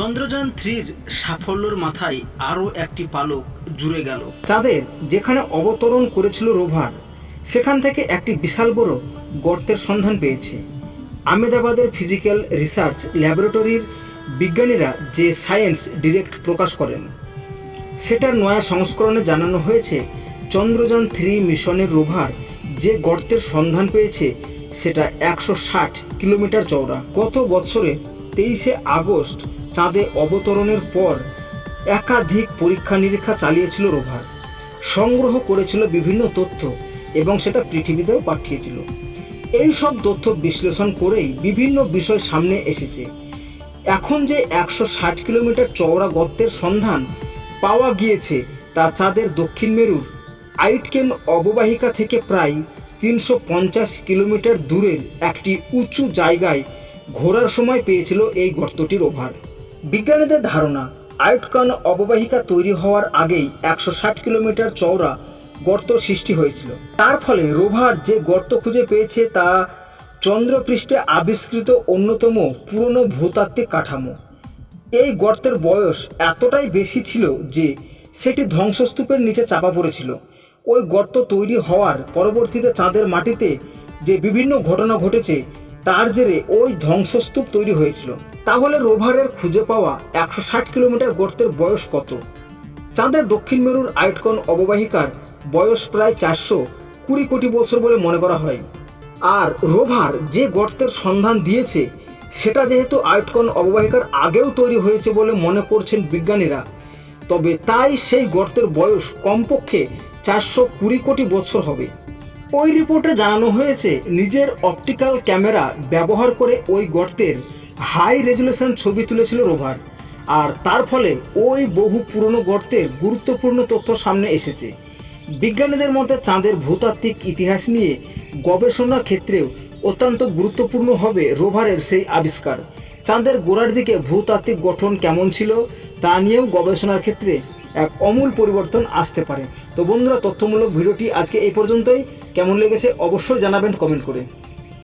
চন্দ্রযান থ্রির সাফল্যের মাথায় আরও একটি পালক জুড়ে গেল। চাঁদের যেখানে অবতরণ করেছিল রোভার, সেখান থেকে একটি বিশাল বড় গর্তের সন্ধান পেয়েছে। আহমেদাবাদের ফিজিক্যাল রিসার্চ ল্যাবরেটরির বিজ্ঞানীরা যে সায়েন্স ডিরেক্ট প্রকাশ করেন, সেটার নয়া সংস্করণে জানানো হয়েছে, চন্দ্রযান থ্রি মিশনের রোভার যে গর্তের সন্ধান পেয়েছে, সেটা একশো ষাট কিলোমিটার চওড়া। গত বছরে তেইশে আগস্ট চাঁদে অবতরণের পর একাধিক পরীক্ষা নিরীক্ষা চালিয়েছিল রোভার। সংগ্রহ করেছিল বিভিন্ন তথ্য এবং সেটা পৃথিবীতেও পাঠিয়েছিল। এই সব তথ্য বিশ্লেষণ করেই বিভিন্ন বিষয় সামনে এসেছে। এখন যে একশো ষাট কিলোমিটার চওড়া গর্তের সন্ধান পাওয়া গিয়েছে, তা চাঁদের দক্ষিণ মেরুর আইটকেন অববাহিকা থেকে প্রায় তিনশো পঞ্চাশ কিলোমিটার দূরের একটি উঁচু জায়গায় ঘোরার সময় পেয়েছিল এই গর্তটির ওভার বিজ্ঞানীদের ধারণা আইটকন অববাহিকা তৈরি হওয়ার আগেই একশো ষাট কিলোমিটার চওড়া গর্ত সৃষ্টি হয়েছিল। তার ফলে রোভার যে গর্ত খুঁজে পেয়েছে তা চন্দ্রপৃষ্ঠে আবিষ্কৃত অন্যতম পুরনো ভূতাত্ত্বিক কাঠামো। এই গর্তের বয়স এতটাই বেশি ছিল যে সেটি ধ্বংসস্তূপের নিচে চাপা পড়েছিল। ওই গর্ত তৈরি হওয়ার পরবর্তীতে চাঁদের মাটিতে যে বিভিন্ন ঘটনা ঘটেছে তার জেরে ওই ধ্বংসস্তূপ তৈরি হয়েছিল। তাহলে রোভারের খুঁজে পাওয়া একশো ষাট কিলোমিটার গর্তের বয়স কত? চাঁদের দক্ষিণ মেরুর আইটকন অববাহিকার বয়স প্রায় চারশো কুড়ি কোটি বছর বলে মনে করা হয়। আর রোভার যে গর্তের সন্ধান দিয়েছে, সেটা যেহেতু আইটকন অববাহিকার আগেও তৈরি হয়েছে বলে মনে করছেন বিজ্ঞানীরা, তবে তাই সেই গর্তের বয়স কমপক্ষে চারশো কুড়ি কোটি বছর হবে। ওই রিপোর্টে জানানো হয়েছে, নিজের অপটিক্যাল ক্যামেরা ব্যবহার করে ওই গর্তের হাই রেজুলেশন ছবি তুলেছিল রোভার। আর তার ফলে ওই বহু পুরনো গর্তের গুরুত্বপূর্ণ তথ্য সামনে এসেছে। বিজ্ঞানীদের মতে চাঁদের ভূতাত্ত্বিক ইতিহাস নিয়ে গবেষণা ক্ষেত্রেও অত্যন্ত গুরুত্বপূর্ণ হবে রোভারের সেই আবিষ্কার। চাঁদের গোড়ার দিকে ভূতাত্ত্বিক গঠন কেমন ছিল তা নিয়েও গবেষণার ক্ষেত্রে এক অমূল পরিবর্তন আসতে পারে। তো বন্ধুরা, তথ্যমূলক ভিডিওটি আজকে এই পর্যন্তই। কেমন লেগেছে অবশ্যই জানাবেন কমেন্ট করে।